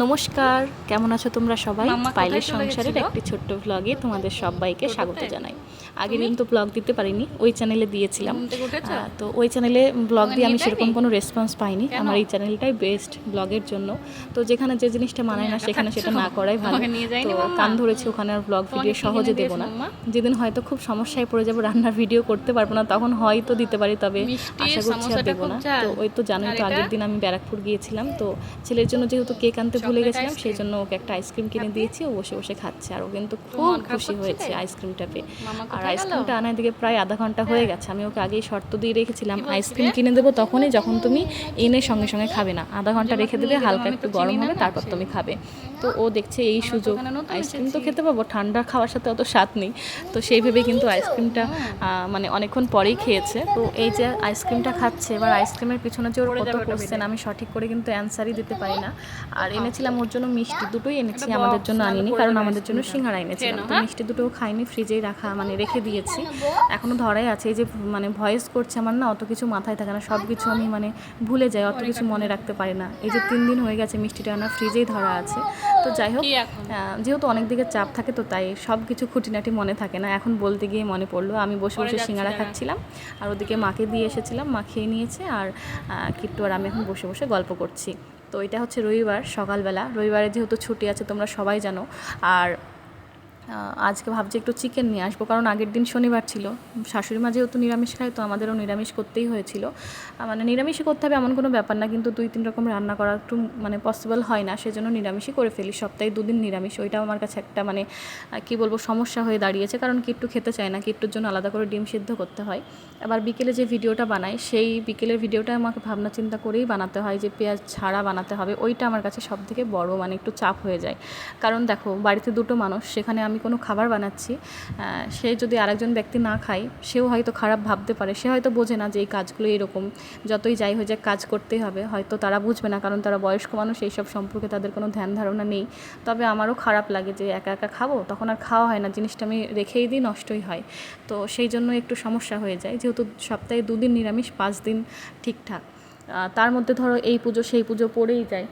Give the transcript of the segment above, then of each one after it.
নমস্কার কেমন আছো তোমরা সবাই? পাইলের সংসারের একটি ছোট্ট ব্লগে তোমাদের সবাইকে স্বাগত? জানাই। আগের দিন তো ব্লগ দিতে পারিনি ওই চ্যানেলে দিয়েছিলাম। তো ওই চ্যানেলে ব্লগ দিয়ে আমি সেরকম কোনো রেসপন্স পাইনি। আমার এই চ্যানেলটাই বেস্ট ব্লগের জন্য। তো যেখানে যে জিনিসটা মানায় না সেখানে সেটা না করাই ভালো। তো কান ধরেছি ওখানে আর ব্লগ ভিডিও সহজে দেবো না। যেদিন হয়তো খুব সমস্যায় পড়ে যাব রান্নার ভিডিও করতে পারব না তখন হয়তো দিতে পারি তবে আশা করছি আর দেবো না। তো ওই তো জানোই তো আগের দিন আমি ব্যারাকপুর গিয়েছিলাম। তো ছেলের জন্য যেহেতু কেক আনতে ভুলে গেছিলাম সেই জন্য ওকে একটা আইসক্রিম কিনে দিয়েছি ও বসে বসে খাচ্ছে আর ও কিন্তু খুব খুশি হয়েছে আইসক্রিমটা পেয়ে। আর আইসক্রিমটা আনার দিকে প্রায় আধা ঘণ্টা হয়ে গেছে আমি ওকে আগেই শর্ত দিয়ে রেখেছিলাম আইসক্রিম কিনে দেবো তখনই যখন তুমি এনে সঙ্গে সঙ্গে খাবে না আধা ঘণ্টা রেখে দেবে হালকা একটু গরম হবে তারপর তুমি খাবে। তো ও দেখছে এই সুযোগ আইসক্রিম তো খেতে পাবো। ঠান্ডা খাওয়ার সাথে অত স্বাদ নেই। তো সেই ভেবে কিন্তু আইসক্রিমটা মানে অনেকক্ষণ পরেই খেয়েছে। তো এই যে আইসক্রিমটা খাচ্ছে এবার আইসক্রিমের পিছনে যে ওর কত কোশ্চেন আমি সঠিক করে কিন্তু অ্যান্সারই দিতে পারি না। আর এনেছিলাম ওর জন্য মিষ্টি। দুটোই এনেছি আমাদের জন্য আনিনি কারণ আমাদের জন্য। সিঙ্গারা এনেছিলাম। তো? মিষ্টি দুটো খাইনি ফ্রিজেই রাখা মানে রেখে দিয়েছি। এখনও ধরাই আছে। এই যে মানে ভয়েস করছে আমার না অত কিছু মাথায় থাকে না। সব কিছু আমি মানে ভুলে যাই অত কিছু মনে রাখতে পারি না। এই যে তিন দিন হয়ে গেছে মিষ্টিটা আনা ফ্রিজেই ধরা আছে। তো যাই হোক যেহেতু অনেক দিকে চাপ থাকে তো তাই সব কিছু খুঁটিনাটি মনে থাকে না। এখন বলতে গিয়ে মনে পড়ল আমি বসে বসে সিঙ্গারা খাচ্ছিলাম আর ওদিকে মাকে দিয়ে এসেছিলাম মা খেয়ে নিয়েছে আর কিট্টু আর আমি এখন বসে বসে গল্প করছি। তো এটা হচ্ছে রবিবার সকালবেলা। রবিবারে যেহেতু ছুটি আছে তোমরা সবাই জানো। আর আজকে ভাবছি একটু চিকেন নিয়ে আসব, কারণ আগের দিন শনিবার ছিল। শাশুড়ি মা যেহেতু নিরামিষ খায়, তো আমাদেরও নিরামিষ করতেই হয়েছিল। মানে নিরামিষই করতে হবে এমন কোনো ব্যাপার না, কিন্তু দুই তিন রকম রান্না করা একটু মানে পসিবল হয় না, সেজন্য নিরামিষই করে ফেলি। সপ্তাহে দুদিন নিরামিষ, ওইটাও আমার কাছে একটা মানে কি বলব, সমস্যা হয়ে দাঁড়িয়েছে, কারণ কিট্টু খেতে চায় না কিট্টুর জন্য আলাদা করে ডিম সিদ্ধ করতে হয়। আবার বিকেলে যে ভিডিওটা বানাই, সেই বিকেলের ভিডিওটা আমাকে ভাবনা চিন্তা করেই বানাতে হয় যে পেঁয়াজ ছাড়া বানাতে হবে, ওইটা আমার কাছে সব থেকে বড় মানে একটু চাপ হয়ে যায়। কারণ দেখো, বাড়িতে দুটো মানুষ, সেখানে আমি কোনো খাবার বানাচ্ছি সে যদি আরেকজন ব্যক্তি না খায়, সেও হয়তো খারাপ ভাবতে পারে। সে হয়তো বোঝে না যে এই কাজগুলো এরকম, যতই যাই হয়ে যাক কাজ করতেই হবে, হয়তো তারা বুঝবে না, কারণ তারা বয়স্ক মানুষ, এইসব সম্পর্কে তাদের কোনো ধ্যান ধারণা নেই। তবে আমারও খারাপ লাগে যে একা একা খাব, তখন আর খাওয়া হয় না, জিনিসটা আমি রেখেই দিই, নষ্টই হয়। তো সেই জন্য একটু সমস্যা হয়ে যায়, যেহেতু সপ্তাহে দুদিন নিরামিষ, পাঁচ দিন ঠিকঠাক। তার মধ্যে ধরো এই পুজো, সেই পুজো পড়েই যায়।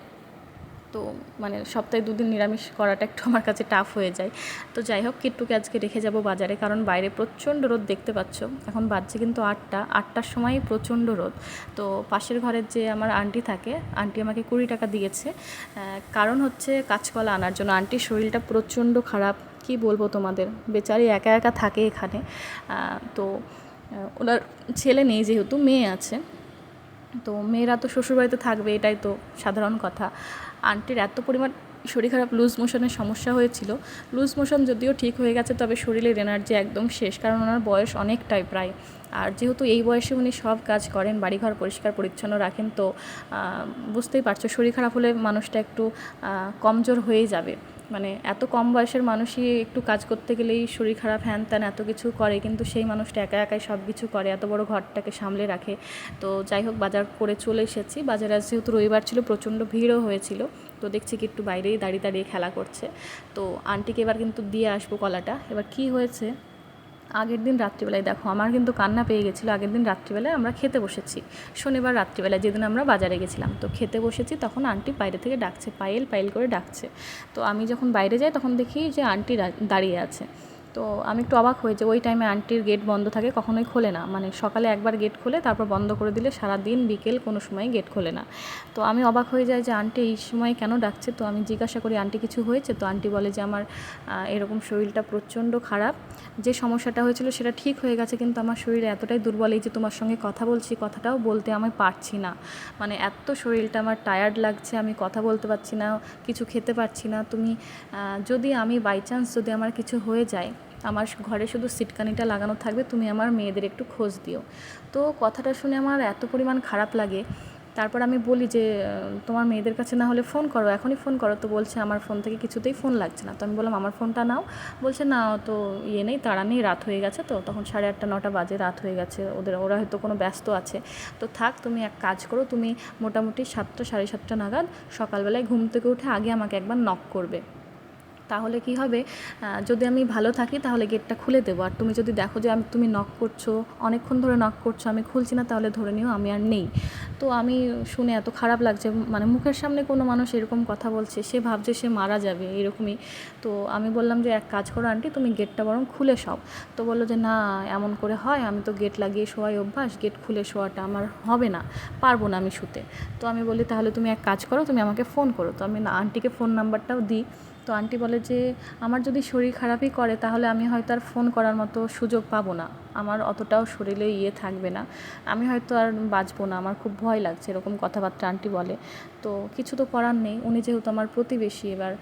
তো মানে সপ্তাহে দুদিন নিরামিষ করাটা একটু আমার কাছে টাফ হয়ে যায়। তো যাই হোক, কিট্টুকে আজকে রেখে যাব বাজারে, কারণ বাইরে প্রচণ্ড রোদ দেখতে পাচ্ছ। এখন বাজছে কিন্তু আটটা, আটটার সময় প্রচণ্ড রোদ। তো পাশের ঘরের যে আমার আন্টি থাকে আন্টি আমাকে কুড়ি টাকা দিয়েছে। কারণ হচ্ছে কাঁচকলা আনার জন্য। আন্টির শরীরটা প্রচণ্ড খারাপ, কি বলব তোমাদের? বেচারি একা একা থাকে এখানে। তো ওনার ছেলে নেই যেহেতু, মেয়ে আছে। তো মেয়েরা তো শ্বশুরবাড়িতে থাকবে, এটাই তো সাধারণ কথা। আন্টির এত পরিমাণ শরীর খারাপ লুজ মোশনের সমস্যা হয়েছিল। লুজ মোশন যদিও ঠিক হয়ে গেছে, তবে শরীরের এনার্জি একদম শেষ, কারণ ওনার বয়স অনেকটাই প্রায়। আর যেহেতু এই বয়সে উনি সব কাজ করেন, বাড়িঘর পরিষ্কার, পরিচ্ছন্ন রাখেন, তো বুঝতেই পারছ, শরীর খারাপ হলে মানুষটা একটু কমজোর হয়ে যাবে। মানে এত কম বয়সের মানুষই একটু কাজ করতে গেলেই শরীর খারাপ, হ্যান ত্যান এত কিছু করে, কিন্তু সেই মানুষটা একা একাই সব কিছু করে, এত বড় ঘরটাকে সামলে রাখে। তো যাই হোক, বাজার করে চলে এসেছি। বাজারে আজ যেহেতু রবিবার ছিল, প্রচণ্ড ভিড়ও হয়েছিল। তো দেখছি কি একটু বাইরেই দাঁড়িয়ে দাঁড়িয়ে খেলা করছে। তো আন্টিকে এবার কিন্তু দিয়ে আসব কলাটা। এবার কি হয়েছে? আগের দিন রাত্রিবেলায় দেখো, আমার কিন্তু কান্না পেয়ে গেছিল। আগের দিন রাত্রিবেলায় আমরা খেতে বসেছি। শনিবার রাত্রিবেলায় যেদিন আমরা বাজারে গেছিলাম, তো খেতে বসেছি, তখন আন্টি বাইরে থেকে ডাকছে, পায়েল পায়েল করে ডাকছে। তো আমি যখন বাইরে যাই, তখন দেখি যে আন্টি দাঁড়িয়ে আছে। তো আমি একটু অবাক হয়ে যে ওই টাইমে আন্টির গেট বন্ধ থাকে, কখনোই খোলে না। মানে সকালে একবার গেট খোলে, তারপর বন্ধ করে দিলে সারা দিন বিকেল কোনো সময় গেট খোলে না। তো আমি অবাক হয়ে যাই যে আন্টি এই সময় কেন ডাকছে? তো আমি জিজ্ঞাসা করি আন্টি কিছু হয়েছে? তো আন্টি বলে যে, আমার এরকম শরীরটা প্রচণ্ড খারাপ। যে সমস্যাটা হয়েছিল সেটা ঠিক হয়ে গেছে, কিন্তু আমার শরীর এতটাই দুর্বল। এই যে তোমার সঙ্গে কথা বলছি, কথাটাও বলতে আমি পারছি না। মানে এত শরীরটা আমার টায়ার্ড লাগছে, আমি কথা বলতে পারছি না, কিছু খেতে পারছি না। তুমি যদি আমি বাই চান্স যদি আমার কিছু হয়ে যায় আমার ঘরে শুধু সিটকানিটা লাগানো থাকবে, তুমি আমার মেয়েদের একটু খোঁজ দিও। তো কথাটা শুনে আমার এত পরিমাণ খারাপ লাগে। তারপর আমি বলি যে, তোমার মেয়েদের কাছে না হলে ফোন করো, এখনই ফোন করো। তো বলছে, আমার ফোন থেকে কিছুতেই ফোন লাগছে না। তো আমি বললাম, আমার ফোনটা নাও। বলছে, না তো ইয়ে নেই, তারা নেই, রাত হয়ে গেছে তো। তখন সাড়ে আটটা, নটা বাজে, রাত হয়ে গেছে, ওদের, ওরা হয়তো কোনো ব্যস্ত আছে। তো থাক, তুমি এক কাজ করো, তুমি মোটামুটি সাতটা, সাড়ে সাতটা নাগাদ সকালবেলায় ঘুম থেকে উঠে আগে আমাকে একবার নক করবে। তাহলে কি হবে? যদি আমি ভালো থাকি তাহলে গেটটা খুলে দেবো। আর তুমি যদি দেখো যে আমি, তুমি নক করছ, অনেকক্ষণ ধরে নক করছ, আমি খুলছি না, তাহলে ধরে নিও আমি আর নেই। তো আমি শুনে এত খারাপ লাগছে মানে মুখের সামনে কোনো মানুষ এরকম কথা বলছে, সে ভাবছে সে মারা যাবে এরকমই। তো আমি বললাম যে, এক কাজ করো আন্টি তুমি গেটটা বরং খুলে সব। তো বলল যে, না, এমন করে হয়, আমি তো গেট লাগিয়ে শোয়াই অভ্যাস গেট খুলে শোয়াটা আমার হবে না, পারব না আমি শুতে। তো আমি বলি, তাহলে তুমি এক কাজ করো, তুমি আমাকে ফোন করো। তো আমি আন্টিকে ফোন নাম্বারটাও দিই। তো আন্টি বলে যে, আমার যদি শরীর খারাপই করে, তাহলে আমি হয়তো আর ফোন করার মতো সুযোগ পাবো না। আমার অতটাও শরীরে ইয়ে থাকবে না। আমি হয়তো আর বাঁচবো না, আমার খুব ভয় লাগছে, এরকম কথাবার্তা আন্টি বলে। তো কিছু তো করার নেই, উনি যেহেতু আমার প্রতিবেশী, এবার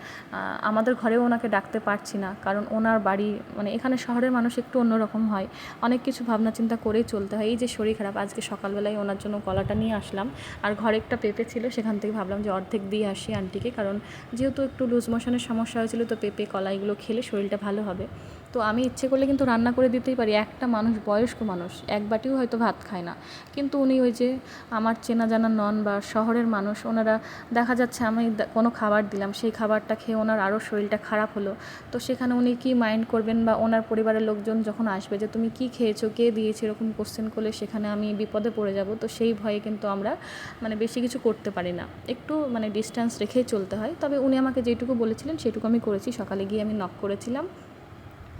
আমাদের ঘরেও ওনাকে ডাকতে পারছি না, কারণ ওনার বাড়ি মানে এখানে শহরের মানুষ একটু অন্যরকম হয়। অনেক কিছু ভাবনা চিন্তা করেই চলতে হয়। এই যে শরীর খারাপ, আজকে সকালবেলায় ওনার জন্য কলাটা নিয়ে আসলাম। আর ঘরে একটা পেঁপে ছিল, সেখান থেকে ভাবলাম যে অর্ধেক দিয়ে আসি আন্টিকে, কারণ যেহেতু একটু লুজ মোশনের সমস্যা হয়েছিল, তো পেঁপে, কলা এগুলো খেলে শরীরটা ভালো হবে। তো আমি ইচ্ছে করলে কিন্তু রান্না করে দিতেই পারি। একটা মানুষ, বয়স্ক মানুষ, এক বাটিও হয়তো ভাত খায় না। কিন্তু উনি ওই যে আমার চেনা জানা নন বা শহরের মানুষ, ওনারা দেখা যাচ্ছে আমি কোনো খাবার দিলাম, সেই খাবারটা খেয়ে ওনার আরও শরীরটা খারাপ হলো। তো সেখানে উনি কি মাইন্ড করবেন বা ওনার পরিবারের লোকজন যখন আসবে যে, তুমি কি খেয়েছো? কে দিয়েছে? এরকম কোশ্চেন করলে সেখানে আমি বিপদে পড়ে যাব। তো সেই ভয়ে কিন্তু আমরা মানে বেশি কিছু করতে পারি না। একটু মানে ডিস্টেন্স রেখেই চলতে হয়। তবে উনি আমাকে যেটুকু বলেছিলেন, সেটুকু আমি করেছি। সকালে গিয়ে আমি নক করেছিলাম।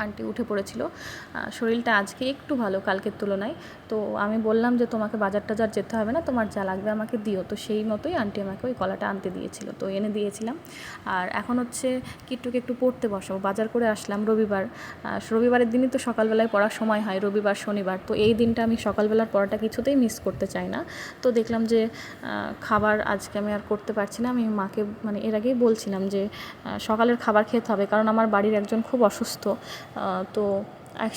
আন্টি উঠে পড়েছিল। শরীরটা আজকে একটু ভালো, কালকের তুলনায়। তো আমি বললাম যে, তোমাকে বাজার টাজার যেতে হবে না, তোমার যা লাগবে আমাকে দিও। তো সেই মতোই আন্টি আমাকে ওই কলাটা আনতে দিয়েছিল, তো এনে দিয়েছিলাম। আর এখন হচ্ছে কিট্টুকে একটু পড়তে বসাবো। বাজার করে আসলাম রবিবার। রবিবারের দিনই তো সকালবেলায় পড়ার সময় হয়, রবিবার, শনিবার। তো এই দিনটা আমি সকালবেলার পড়াটা কিছুতেই মিস করতে চাই না। তো দেখলাম যে খাবার আজকে আমি আর করতে পারছি না। আমি মাকে মানে এর আগেই বলছিলাম যে সকালের খাবার খেতে হবে, কারণ আমার বাড়ির একজন খুব অসুস্থ। তো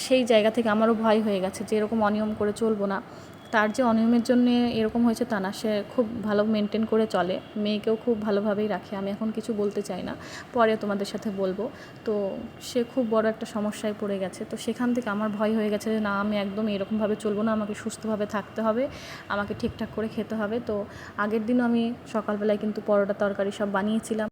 সেই জায়গা থেকে আমারও ভয় হয়ে গেছে যে এরকম অনিয়ম করে চলবো না। তার যে অনিয়মের জন্য এরকম হয়েছে তা না, সে খুব ভালো মেনটেন করে চলে। মেয়েকেও খুব ভালোভাবেই রাখে, আমি এখন কিছু বলতে চাই না, পরে তোমাদের সাথে বলব। তো সে খুব বড় একটা সমস্যায় পড়ে গেছে। তো সেখান থেকে আমার ভয় হয়ে গেছে যে না, আমি একদম এরকমভাবে চলবো না, আমাকে সুস্থভাবে থাকতে হবে, আমাকে ঠিকঠাক করে খেতে হবে। তো আগের দিনও আমি সকালবেলায় কিন্তু পরোটা তরকারি সব বানিয়েছিলাম।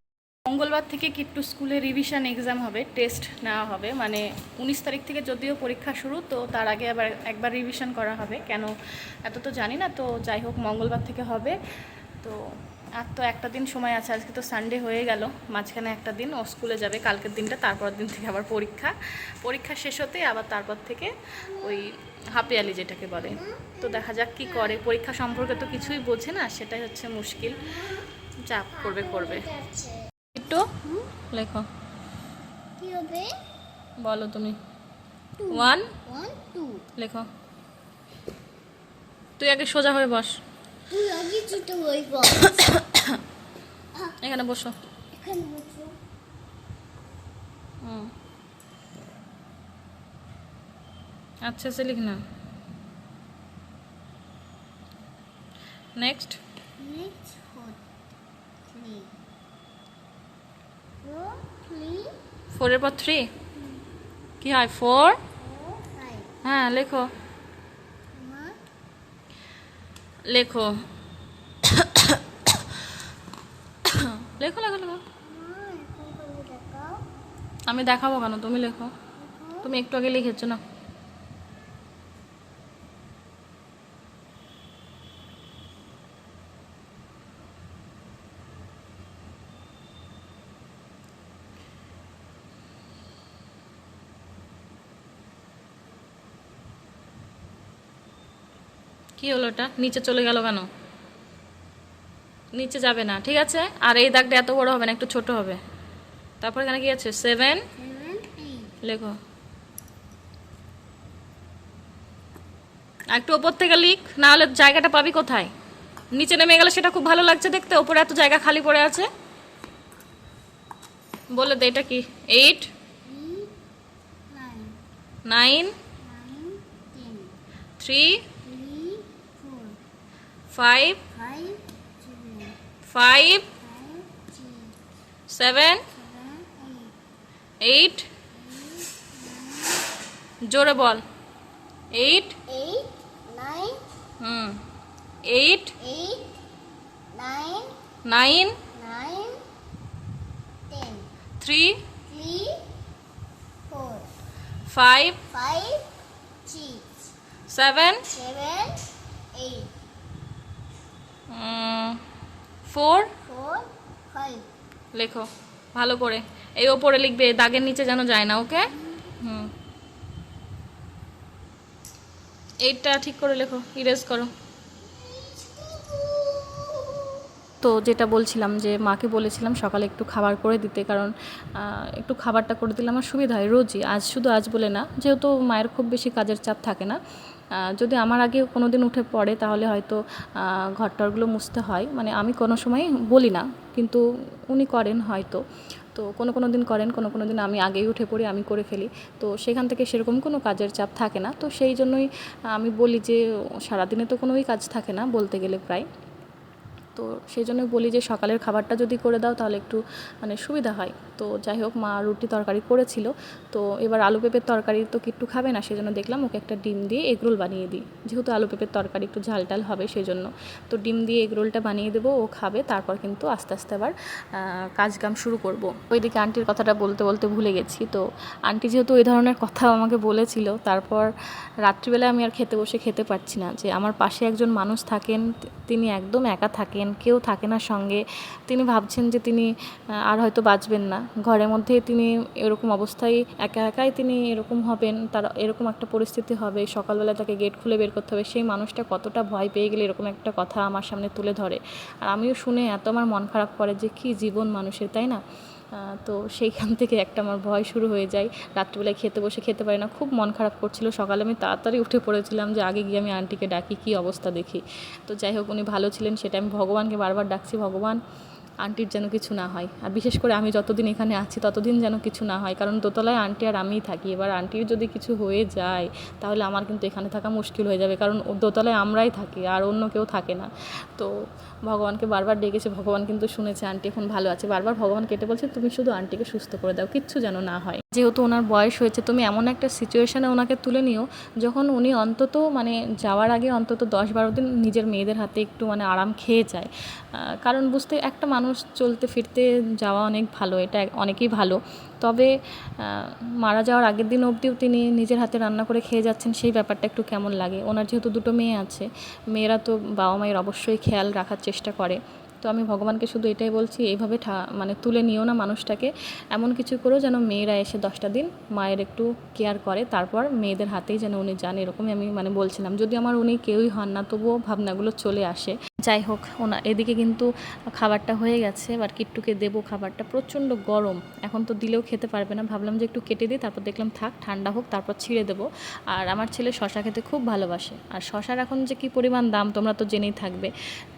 মঙ্গলবার থেকে কিট্টু স্কুলে রিভিশন এক্সাম হবে টেস্ট নেওয়া হবে? মানে উনিশ তারিখ থেকে যদিও পরীক্ষা শুরু, তো তার আগে আবার একবার রিভিশন করা হবে। কেন? এত তো জানি না, তো যাই হোক মঙ্গলবার থেকে হবে। তো আর তো একটা দিন সময় আছে, আজকে তো সানডে হয়ে গেল। মাঝখানে একটা দিন, ও স্কুলে যাবে, কালকের দিনটা তারপর দিন থেকে আবার পরীক্ষা। পরীক্ষা শেষ হতে আবার তারপর থেকে ওই হাপিয়ালি যেটাকে বলে। তো দেখা যাক কি করে। পরীক্ষা সম্পর্কে তো কিছুই বোঝে না, সেটাই হচ্ছে মুশকিল। চাপ করবে করবে। একটু লেখো। কি হবে? বলো তুমি। ওয়ান ওয়ান টু লেখো। তুই আগে সোজা হয়ে বস। তুই আগে ছোট বই বল এখানে বসো। এখানে বসো। হুম। আচ্ছা সে লিখ না। নেক্সট নেক্সট ফোরের পর থ্রি কি হয় ফোর হ্যাঁ লেখো। লেখো। লেখো লেখো লেখো। আমি দেখাবো কেন? তুমি লেখো। তুমি একটু আগে লিখেছো না কি হলো ওটা? নিচে চলে গেল কেন? নিচে যাবে না ঠিক আছে? আর এই দাগটা এত বড় হবে না একটু ছোট হবে। তারপর এখানে কি আছে? সেভেন লেখো। একটু ওপর থেকে লিখ না হলে জায়গাটা পাবি কোথায়? নিচে নেমে গেলে সেটা খুব ভালো লাগছে দেখতে ওপরে এত জায়গা খালি পড়ে আছে। বলে দে এটা কি? Eight nine three five five seven seven seven eight eight জোরে বল এইট এইট হুম eight eight nine three five seven seven, eight, four. লেখো ভালো করে। এই ওপরে লিখবে দাগের নিচে যেন যায় না ওকে? হুম। এইটটা ঠিক করে লেখো ইরেজ করো। তো যেটা বলছিলাম যে মাকে বলেছিলাম সকালে একটু খাবার করে দিতে কারণ একটু খাবারটা করে দিলে আমার সুবিধা হয় রোজই। আজ শুধু আজ বলে না যেহেতু মায়ের খুব বেশি কাজের চাপ থাকে না যদি আমার আগে কোনো দিন উঠে পড়ে, তাহলে হয়তো ঘর টরগুলো মুছতে হয়। মানে আমি কোনো সময় বলি না, কিন্তু উনি করেন হয়তো। তো কোনো কোনো দিন করেন, কোনো কোনো দিন আমি আগেই উঠে পড়ি, আমি করে ফেলি। তো সেখান থেকে সেরকম কোনো কাজের চাপ থাকে না। তো সেই জন্যই আমি বলি যে, সারাদিনে তো কোনোই কাজ থাকে না, বলতে গেলে প্রায়। তো সেই জন্য বলি যে সকালের খাবারটা যদি করে দাও তাহলে একটু মানে সুবিধা হয়। তো যাই হোক মা রুটি তরকারি করেছিল। তো এবার আলু পেঁপের তরকারি তো কিট্টু খাবে না সেই জন্য দেখলাম ওকে একটা ডিম দিয়ে এগরোল বানিয়ে দিই। যেহেতু আলু পেঁপের তরকারি একটু ঝাল টাল হবে সেই জন্য। তো ডিম দিয়ে এগরোলটা বানিয়ে দেবো ও খাবে। তারপর কিন্তু আস্তে আস্তে আবার আহ, কাজ কাম শুরু করব। ওইদিকে আন্টির কথাটা বলতে বলতে ভুলে গেছি। তো আন্টি যেহেতু ওই ধরনের কথা আমাকে বলেছিল তারপর রাত্রিবেলা আমি আর খেতে বসে খেতে পারছি না। যে আমার পাশে একজন মানুষ থাকেন তিনি একদম একা থাকেন। কেউ থাকে না সঙ্গে। তিনি ভাবছেন যে তিনি আর হয়তো বাঁচবেন না। ঘরের মধ্যে তিনি এরকম অবস্থায়, একা একাই তিনি এরকম হবেন, তার এরকম একটা পরিস্থিতি হবে, সকালবেলা তাকে গেট খুলে বের করতে হবে। সেই মানুষটা কতটা ভয় পেয়ে গেলে এরকম একটা কথা আমার সামনে তুলে ধরে। আর আমিও শুনে এত আমার মন খারাপ করে যে কী জীবন মানুষের, তাই না? তো সেইখান থেকে একটা আমার ভয় শুরু হয়ে যায়। রাত্রিবেলায় খেতে বসে খেতে পারি না, খুব মন খারাপ করছিল। সকালে আমি তাড়াতাড়ি উঠে পড়েছিলাম যে আগে গিয়ে আমি আন্টিকে ডাকি, কী অবস্থা দেখি। তো যাই হোক, উনি ভালো ছিলেন, সেটা আমি ভগবানকে বারবার ডাকছি, ভগবান আন্টির যেন কিছু না হয়। আর বিশেষ করে আমি যতদিন এখানে আছি, ততদিন যেন কিছু না হয়। কারণ দোতলায় আন্টি আর আমিই থাকি। এবার আন্টির যদি কিছু হয়ে যায়, তাহলে আমার কিন্তু এখানে থাকা মুশকিল হয়ে যাবে। কারণ দোতলায় আমরাই থাকি, আর অন্য কেউ থাকে না। তো ভগবানকে বারবার ডেকেছে, ভগবান কিন্তু শুনেছে, আন্টি এখন ভালো আছে। বারবার ভগবান কেটে বলছে, তুমি শুধু আন্টিকে সুস্থ করে দাও, কিচ্ছু যেন না হয়। যেহেতু ওনার বয়স হয়েছে, তুমি এমন একটা সিচুয়েশানে ওনাকে তুলে নিও, যখন উনি অন্তত মানে যাওয়ার আগে অন্তত দশ বারো দিন নিজের মেয়েদের হাতে একটু মানে আরাম খেয়ে যায়। কারণ বুঝতে একটা মানুষ চলতে ফিরতে যাওয়া অনেক ভালো, এটা অনেকই ভালো। তবে মারা যাওয়ার আগের দিন অবধিও তিনি নিজের হাতে রান্না করে খেয়ে যাচ্ছেন, সেই ব্যাপারটা একটু কেমন লাগে? ওনার যেহেতু দুটো মেয়ে আছে, মেয়েরা তো বাবা মায়ের অবশ্যই খেয়াল রাখার চেষ্টা করে। তো আমি ভগবানকে শুধু এটাই বলছি, এইভাবে মানে তুলে নিও না মানুষটাকে। এমন কিছু করো যেন মেয়েরা এসে দশটা দিন মায়ের একটু কেয়ার করে, তারপর মেয়েদের হাতেই যেন উনি যান, এরকমই আমি মানে বলছিলাম। যদি আমার উনি কেউই হন না, তবুও ভাবনাগুলো চলে আসে। যাই হোক, ওনা, এদিকে কিন্তু খাবারটা হয়ে গেছে, এবার কিট্টুকে দেবো খাবারটা। প্রচণ্ড গরম, এখন তো দিলেও খেতে পারবে না। ভাবলাম যে একটু কেটে দিই, তারপর দেখলাম থাক, ঠান্ডা হোক, তারপর ছিঁড়ে দেবো। আর আমার ছেলে শশা খেতে খুব ভালোবাসে। আর শশার এখন যে কী পরিমাণ দাম, তোমরা তো জেনেই থাকবে।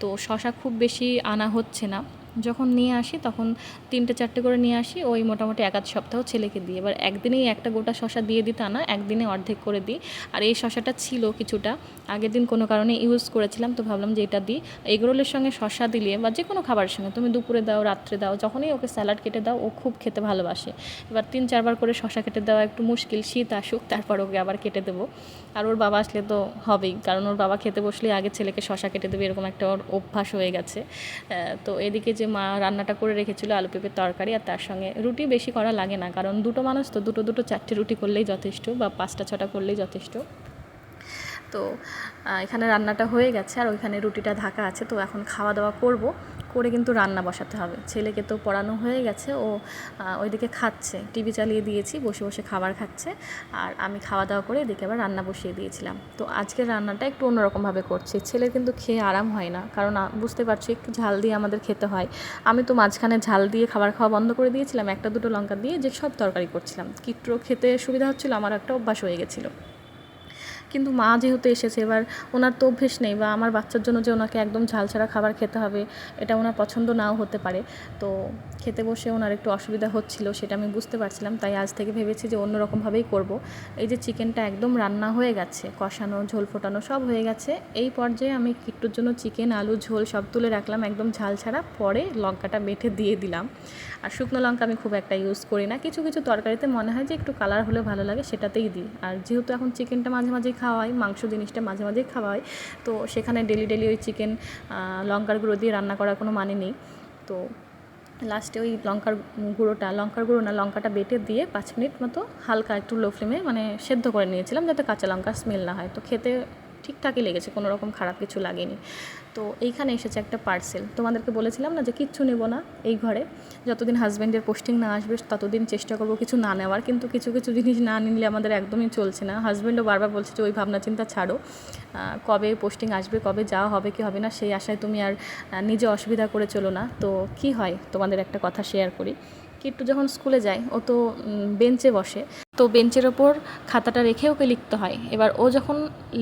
তো শশা খুব বেশি আনা হচ্ছে না। যখন নিয়ে আসি, তখন তিনটে চারটে করে নিয়ে আসি। ওই মোটামুটি এক আধ সপ্তাহ ছেলেকে দিই। এবার একদিনেই একটা গোটা শশা দিয়ে দিতে না, একদিনে অর্ধেক করে দিই। আর এই শশাটা ছিল কিছুটা। আগের দিন কোনো কারণে ইউজ করেছিলাম, তো ভাবলাম যে এটা দিই। এগরোলের সঙ্গে শশা দিলে বা যে কোনো খাবারের সঙ্গে, তুমি দুপুরে দাও, রাত্রে দাও, যখনই ওকে স্যালাড কেটে দাও, ও খুব খেতে ভালোবাসে। এবার তিন চারবার করে শশা কেটে দেওয়া একটু মুশকিল, শীত আসুক, তারপর ওকে আবার কেটে দেবো। আর ওর বাবা আসলে তো হবেই, কারণ ওর বাবা খেতে বসলে আগে ছেলেকে শশা কেটে দেবে, এরকম একটা ওর অভ্যাস হয়ে গেছে। তো এদিকে যে মা রান্নাটা করে রেখেছিল আলু পেঁপের তরকারি আর তার সঙ্গে রুটি বেশি করা লাগে না। কারণ দুটো মানুষ তো দুটো দুটো চারটে রুটি করলেই যথেষ্ট বা পাঁচটা ছটা করলেই যথেষ্ট। তো এখানে রান্নাটা হয়ে গেছে আর ওইখানে রুটিটা ঢাকা আছে। তো এখন খাওয়া দাওয়া করব। করে কিন্তু রান্না বসাতে হবে। ছেলেকে তো পড়ানো হয়ে গেছে, ও ওইদিকে খাচ্ছে। টিভি চালিয়ে দিয়েছি, বসে বসে খাবার খাচ্ছে। আর আমি খাওয়া দাওয়া করে এদিকে আবার রান্না বসিয়ে দিয়েছিলাম। তো আজকের রান্নাটা একটু অন্যরকমভাবে করছি। ছেলের কিন্তু খেয়ে আরাম হয় না, কারণ বুঝতে পারছি, একটু ঝাল দিয়ে আমাদের খেতে হয়। আমি তো মাঝখানে ঝাল দিয়ে খাবার খাওয়া বন্ধ করে দিয়েছিলাম, একটা দুটো লঙ্কা দিয়ে যে সব তরকারি করছিলাম। কিট্রো খেতে সুবিধা হচ্ছিল, আমার একটা অভ্যাস হয়ে গেছিল। কিন্তু মা যেহেতু এসেছে, এবার ওনার তো অভ্যেস নেই বা আমার বাচ্চার জন্য যে ওনাকে একদম ঝাল ছাড়া খাবার খেতে হবে, এটা ওনার পছন্দ নাও হতে পারে। তো খেতে বসে ওনার একটু অসুবিধা হচ্ছিল, সেটা আমি বুঝতে পারছিলাম। তাই আজ থেকে ভেবেছি যে অন্যরকমভাবেই করব। এই যে চিকেনটা একদম রান্না হয়ে গেছে, কষানো, ঝোল ফোটানো সব হয়ে গেছে। এই পর্যায়ে আমি কিট্টুর জন্য চিকেন, আলু, ঝোল সব তুলে রাখলাম, একদম ঝাল ছাড়া। পরে লঙ্কাটা বেটে দিয়ে দিলাম। আর শুকনো লঙ্কা আমি খুব একটা ইউজ করি না। কিছু কিছু তরকারিতে মনে হয় যে একটু কালার হলে ভালো লাগে, সেটাতেই দিই। আর যেহেতু এখন চিকেনটা মাঝে মাঝেই খাওয়া হয়, মাংস জিনিসটা মাঝে মাঝেই খাওয়া হয়, তো সেখানে ডেলি ডেলি ওই চিকেন লঙ্কার গুঁড়ো দিয়ে রান্না করার কোনো মানে নেই। তো লাস্টে ওই লঙ্কার গুঁড়োটা, লঙ্কার গুঁড়ো না, লঙ্কাটা বেটে দিয়ে পাঁচ মিনিট মতো হালকা একটু লো ফ্লেমে মানে সেদ্ধ করে নিয়েছিলাম যাতে কাঁচা লঙ্কার স্মেল না হয়। তো খেতে ঠিকঠাকই লেগেছে, কোনো রকম খারাপ কিছু লাগেনি। তো এইখানে এসেছে একটা পার্সেল তোমাদেরকে বলেছিলাম না যে কিচ্ছু নেব না এই ঘরে। যতদিন হাজব্যান্ডের পোস্টিং না আসবে, ততদিন চেষ্টা করব কিছু না নেওয়ার। কিন্তু কিছু কিছু জিনিস না নিলে আমাদের একদমই চলছে না। হাজব্যান্ডও বারবার বলছে যে, ওই ভাবনা চিন্তা ছাড়ো। কবে পোস্টিং আসবে, কবে যাওয়া হবে, কি হবে না, সেই আশায় তুমি আর নিজে অসুবিধা করে চলো না। তো কি হয়? তোমাদের একটা কথা শেয়ার করি। কিট্টু যখন স্কুলে যায়, ও তো বেঞ্চে বসে। তো বেঞ্চের ওপর খাতাটা রেখে ওকে লিখতে হয়। এবার ও যখন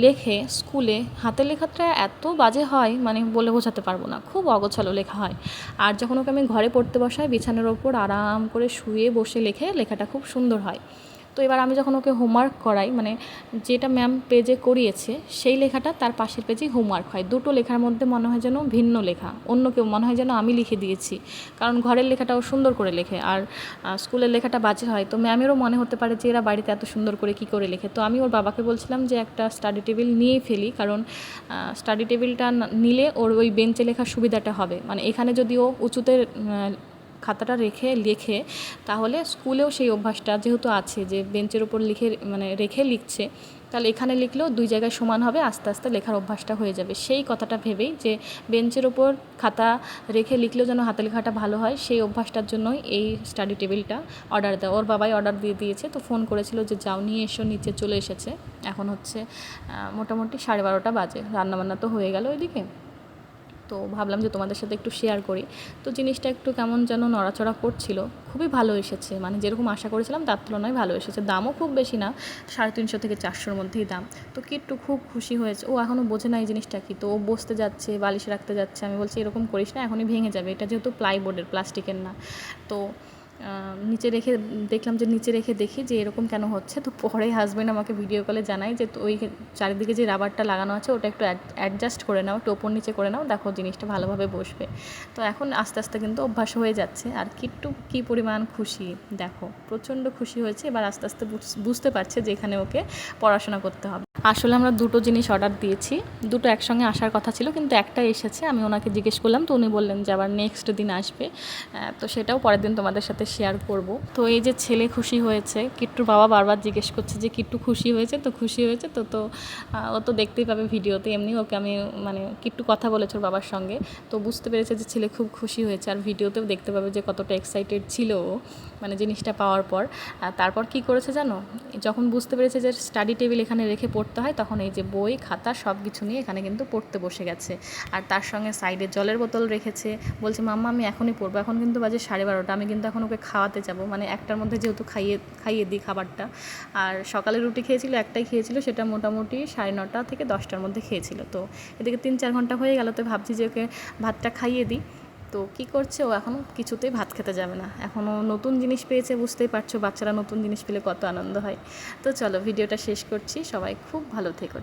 লেখে স্কুলে, হাতের লেখাটা এত বাজে হয় মানে বলে বোঝাতে পারব না, খুব অগোছালো লেখা হয়। আর যখন ওকে আমি ঘরে পড়তে বসাই, বিছানার ওপর আরাম করে শুয়ে বসে লেখে, লেখাটা খুব সুন্দর হয়। তো এবার আমি যখন ওকে হোমওয়ার্ক করাই মানে যেটা ম্যাম পেজে করিয়েছে, সেই লেখাটা তার পাশের পেজেই হোমওয়ার্ক হয়। দুটো লেখার মধ্যে মনে হয় যেন ভিন্ন লেখা, অন্য কেউ মনে হয় যেন আমি লিখে দিয়েছি। কারণ ঘরের লেখাটাও সুন্দর করে লেখে, আর স্কুলের লেখাটা বাজে হয়। তো ম্যামেরও মনে হতে পারে যে এরা বাড়িতে এত সুন্দর করে কী করে লেখে। তো আমি ওর বাবাকে বলছিলাম যে একটা স্টাডি টেবিল নিয়ে ফেলি, কারণ স্টাডি টেবিলটা নিলে ওর ওই বেঞ্চে লেখার সুবিধাটা হবে। মানে এখানে যদি ও উঁচুতে খাতাটা রেখে, লেখে, তাহলে স্কুলেও সেই অভ্যাসটা যেহেতু আছে যে বেঞ্চের ওপর লিখে মানে রেখে লিখছে, তাহলে এখানে লিখলেও দুই জায়গায় সমান হবে, আস্তে আস্তে লেখার অভ্যাসটা হয়ে যাবে। সেই কথাটা ভেবেই যে বেঞ্চের ওপর খাতা রেখে লিখলেও যেন হাতে লেখাটা ভালো হয়, সেই অভ্যাসটার জন্যই এই স্টাডি টেবিলটা অর্ডার দেওয়া। ওর বাবাই অর্ডার দিয়ে দিয়েছে, তো ফোন করেছিল যে, যাও নিয়ে এসো, নিচে চলে এসেছে। এখন হচ্ছে মোটামুটি সাড়ে বারোটা বাজে, রান্নাবান্না তো হয়ে গেল ওইদিকে। তো ভাবলাম যে তোমাদের সাথে একটু শেয়ার করি। তো জিনিসটা একটু কেমন যেন নড়াচড়া করছিল। খুবই ভালো এসেছে। মানে যেরকম আশা করেছিলাম তার তুলনায় ভালো এসেছে। দামও খুব বেশি না, সাড়ে তিনশো থেকে চারশোর মধ্যেই দাম। তো কিট্টু খুব খুশি হয়েছে। ও এখনও বোঝে না এই জিনিসটা কি। তো ও বসতে যাচ্ছে, বালিশে রাখতে যাচ্ছে। আমি বলছি, এরকম করিস না, এখনই ভেঙে যাবে। এটা যেহেতু প্লাইবোর্ডের প্লাস্টিকের না। তো নিচে রেখে, দেখলাম যে নিচে রেখে দেখি যে এরকম কেন হচ্ছে। তো পরে হাজব্যান্ড আমাকে ভিডিও কলে জানায় যে ওই চারিদিকে যে রাবারটা লাগানো আছে, ওটা একটু অ্যাডজাস্ট করে নাও, একটু ওপর নিচে করে নাও, দেখো জিনিসটা ভালোভাবে বসবে। তো এখন আস্তে আস্তে কিন্তু অভ্যাস হয়ে যাচ্ছে। আর কিট্টু কী পরিমাণ খুশি, দেখো। প্রচণ্ড খুশি হয়েছে, এবার আস্তে আস্তে বুঝ- বুঝতে পারছে যে এখানে ওকে পড়াশোনা করতে হবে। আসলে আমরা দুটো জিনিস অর্ডার দিয়েছি। দুটো একসঙ্গে আসার কথা ছিল, কিন্তু একটা এসেছে, আমি ওনাকে জিজ্ঞেস করলাম, তো উনি বললেন যে আবার নেক্সট দিন আসবে। তো সেটাও পরের দিন তোমাদের সাথে শেয়ার করব। তো এই যে ছেলে খুশি হয়েছে, কিট্টুর বাবা বারবার জিজ্ঞেস করছে যে, কিট্টু খুশি হয়েছে? তো খুশি হয়েছে, তো তো ও তো দেখতেই পাবে ভিডিওতে, এমনি ওকে আমি মানে কিট্টু কথা বলেছে ওর বাবার সঙ্গে। তো বুঝতে পেরেছে যে ছেলে খুব খুশি হয়েছে, আর ভিডিওতেও দেখতে পাবে যে কতটা এক্সাইটেড ছিল ও। মানে জিনিসটা পাওয়ার পর তারপর কি করেছে জানো? যখন বুঝতে পেরেছে যে স্টাডি টেবিল এখানে রেখে পড়তে হয়, তখন এই যে বই, খাতা সব কিছু নিয়ে এখানে কিন্তু পড়তে বসে গেছে। আর তার সঙ্গে সাইডে জলের বোতল রেখেছে। বলছে, মাম্মা, আমি এখনই পড়ব। এখন কিন্তু বাজে সাড়ে বারোটা। আমি কিন্তু এখন ওকে খাওয়াতে যাব। মানে একটার মধ্যে যেহেতু খাইয়ে খাইয়ে দিই খাবারটা। আর সকালে রুটি খেয়েছিল, একটাই খেয়েছিল। সেটা মোটামুটি সাড়ে নটা থেকে দশটার মধ্যে খেয়েছিল। তো এদিকে তিন চার ঘণ্টা হয়ে গেল। তো ভাবছি যে ওকে ভাতটা খাইয়ে দিই। তো কি করছে? ও এখনও কিছুতেই ভাত খেতে যাবে না। এখনও নতুন জিনিস পেয়েছে, বুঝতেই পারছ। বাচ্চারা নতুন জিনিস পেলে কত আনন্দ হয়। তো চলো, ভিডিওটা শেষ করছি। সবাই খুব ভালো থেকো।